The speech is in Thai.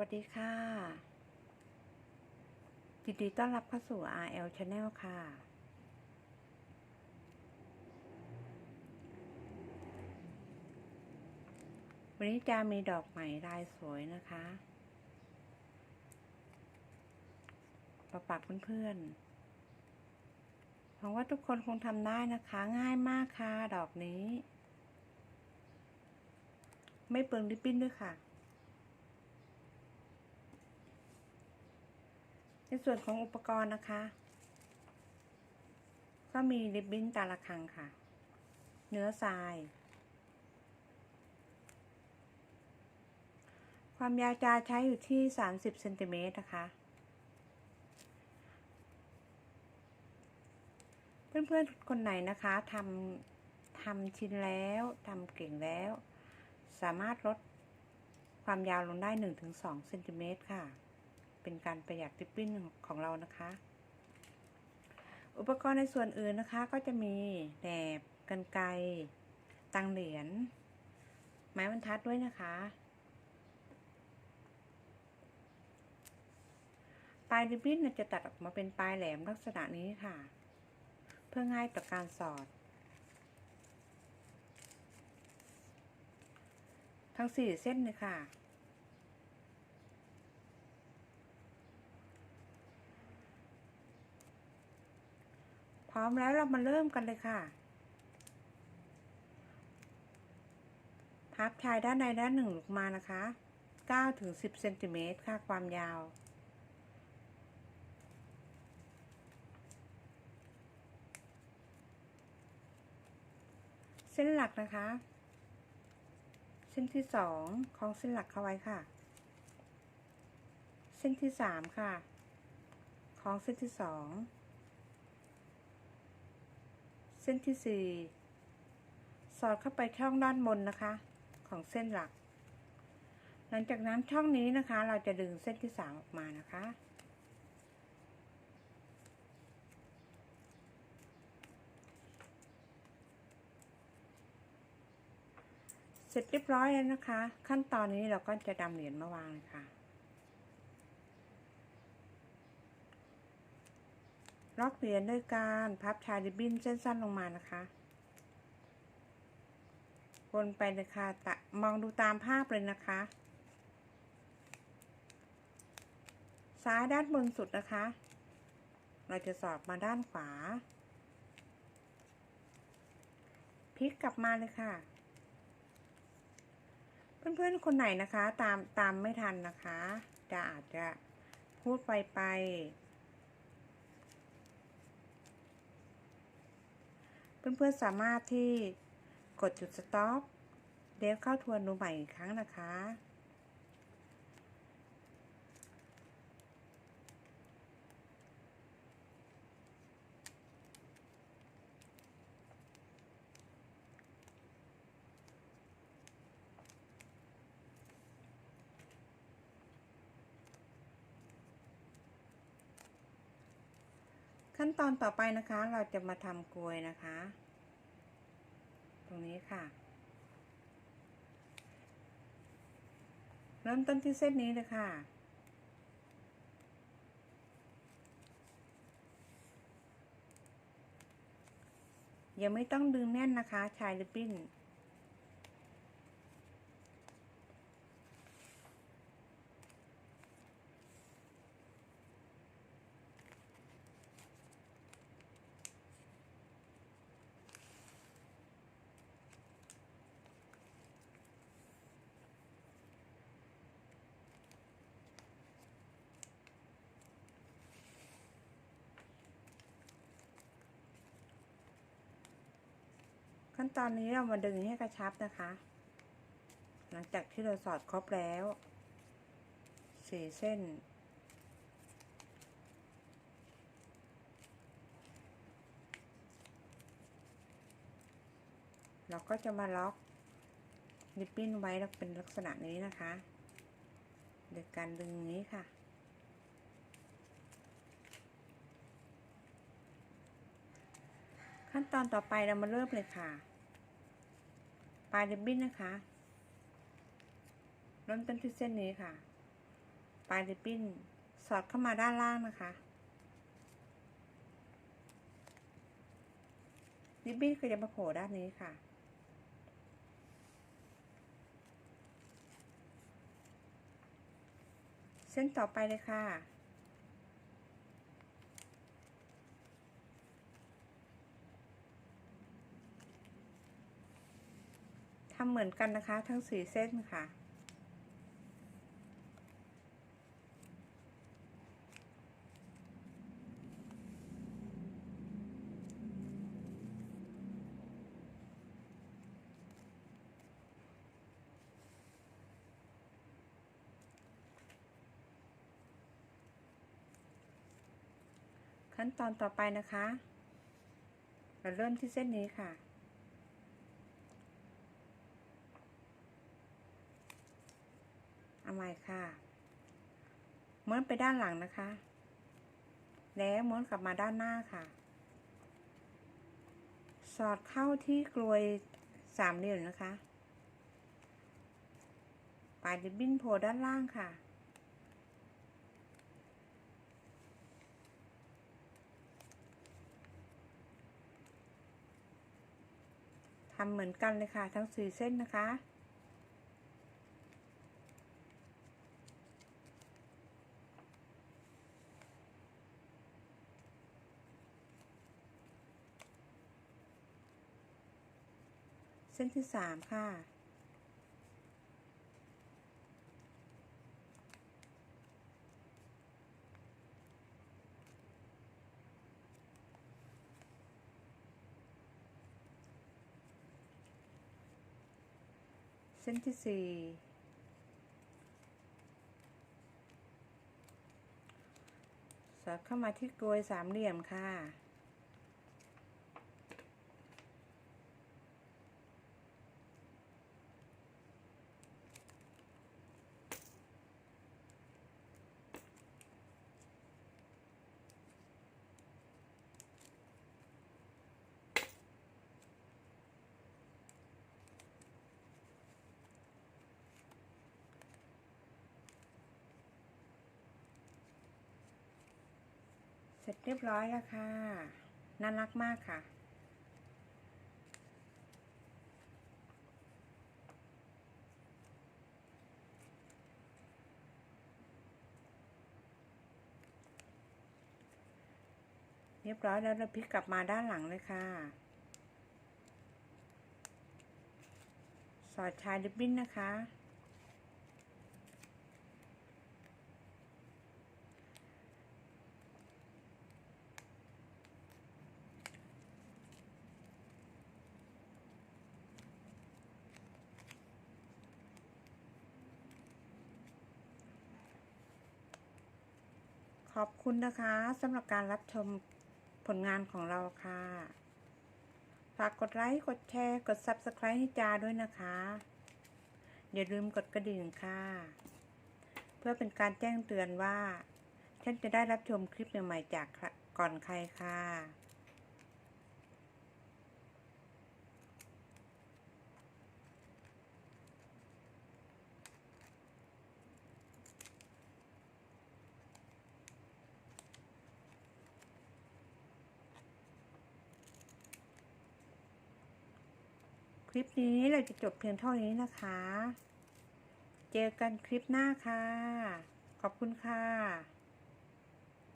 วัสดีค่ะยินดีต้อนรับเข้าสู่ RL Channel ค่ะ วันนี้จะมีดอกใหม่ลายสวยนะคะมาฝากเพื่อนๆหวังว่าทุกคนคงทำได้นะคะ ง่ายมากค่ะ ดอกนี้ ไม่เปลืองริบบิ้นด้วยค่ะ ในส่วนของอุปกรณ์นะคะ ก็มีริบบิ้นตาละคังค่ะ เนื้อทราย ความยาวจะใช้อยู่ที่ 30เซนติเมตรนะคะเพื่อนๆ คนไหนนะคะทำทำชิ้นแล้วทำเก่งแล้ว สามารถลดความยาวลงได้ 1-2เซนติเมตรค่ะ เป็นการประหยัดริบบิ้นของเรานะคะ อุปกรณ์ในส่วนอื่นนะคะ ก็จะมีแหนบกันไกรตังเหรียญไม้บรรทัดด้วยนะคะ ปลายริบบิ้นจะตัดออกมาเป็นปลายแหลมลักษณะนี้ค่ะ เพื่อง่ายต่อการสอด ทั้งสี่เส้นเลยค่ะ ร้อมแล้วเรามาเริ่มกันเลยค่ะ พับชายด้านในด้านหนึ่งลงมานะคะ9ถึง10เซนติเมตรค่ะความยาว เส้นหลักนะคะ เส้นที่สองของเส้นหลักเข้าไว้ค่ะ เส้นที่สามค่ะ ของเส้นที่สอง เส้นที่สี่สอดเข้าไปช่องด้านบนนะคะ ของเส้นหลัก หลังจากนั้นช่องนี้นะคะ เราจะดึงเส้นที่สามออกมานะคะเสร็จเรียบร้อยแล้วนะคะ ขั้นตอนนี้เราก็จะดำเหรียญมาวางเลยค่ะ ล็อกเหรียญด้วยการพับชายริบบิ้นเส้นสั้นลงมานะคะวนไปเลยค่ะตะมองดูตามภาพเลยนะคะ ซ้ายด้านบนสุดนะคะ เราจะสอดมาด้านขวา พลิกกลับมาเลยค่ะ เพื่อนๆคนไหนนะคะ ตามตามไม่ทันนะคะ จะอาจจะพูดไปไป เพื่อนๆสามารถที่กดจุดสต็อปเดฟเข้าทวนดูใหม่อีกครั้งนะคะ ขั้นตอนต่อไปนะคะ เราจะมาทำกลวยนะคะ ตรงนี้ค่ะ เริ่มต้นที่เส้นนี้เลยค่ะยังไม่ต้องดึงแน่นนะคะ ชายริบบิ้น ขั้นตอนนี้เรามาดึงให้กระชับนะคะ หลังจากที่เราสอดครบแล้วสี่เส้น เราก็จะมาล็อกริบบิ้นไว้แล้วเป็นลักษณะนี้นะคะโดยการดึงนี้ค่ะขั้นตอนต่อไปเรามาเริ่มเลยค่ะ ปลายริบบิ้นนะคะเริ่มต้นที่เส้นนี้ค่ะ ปลายริบบิ้นสอดเข้ามาด้านล่างนะคะริบบิ้นก็จะมาโผล่ด้านนี้ค่ะ เส้นต่อไปเลยค่ะำเหมือนกันนะคะ ทั้งสี่เส้นค่ะขั้นตอนต่อไปนะคะ เราเริ่มที่เส้นนี้ค่ะ เอาใหม่ค่ะม้วนไปด้านหลังนะคะ แล้วม้วนกลับมาด้านหน้าค่ะ สอดเข้าที่กลวยสามเหลี่ยมนะคะปลายริบบิ้นโผล่ด้านล่างค่ะ ทำเหมือนกันเลยค่ะ ทั้งสี่เส้นนะคะ เส้นที่สามค่ะ เส้นที่สี่สอดเข้ามาที่กลวยสามเหลี่ยมค่ะ เสร็จเรียบร้อยแล้วค่ะ น่ารักมากค่ะ เรียบร้อยแล้วเราพลิกกลับมาด้านหลังเลยค่ะ สอดชายริบบิ้นนะคะ อบคุณนะคะสำหรับการรับชมผลงานของเราค่ะ ฝากกดไลค์ กดแชร์ กด Subscribe ให้จาด้วยนะคะ อย่าลืมกดกระดิ่งค่ะ เพื่อเป็นการแจ้งเตือนว่า ฉันจะได้รับชมคลิปใหม่ๆจากก่อนใครค่ะ คลิปนี้เราจะจบเพียงเท่านี้นะคะ เจอกันคลิปหน้าค่ะ ขอบคุณค่ะ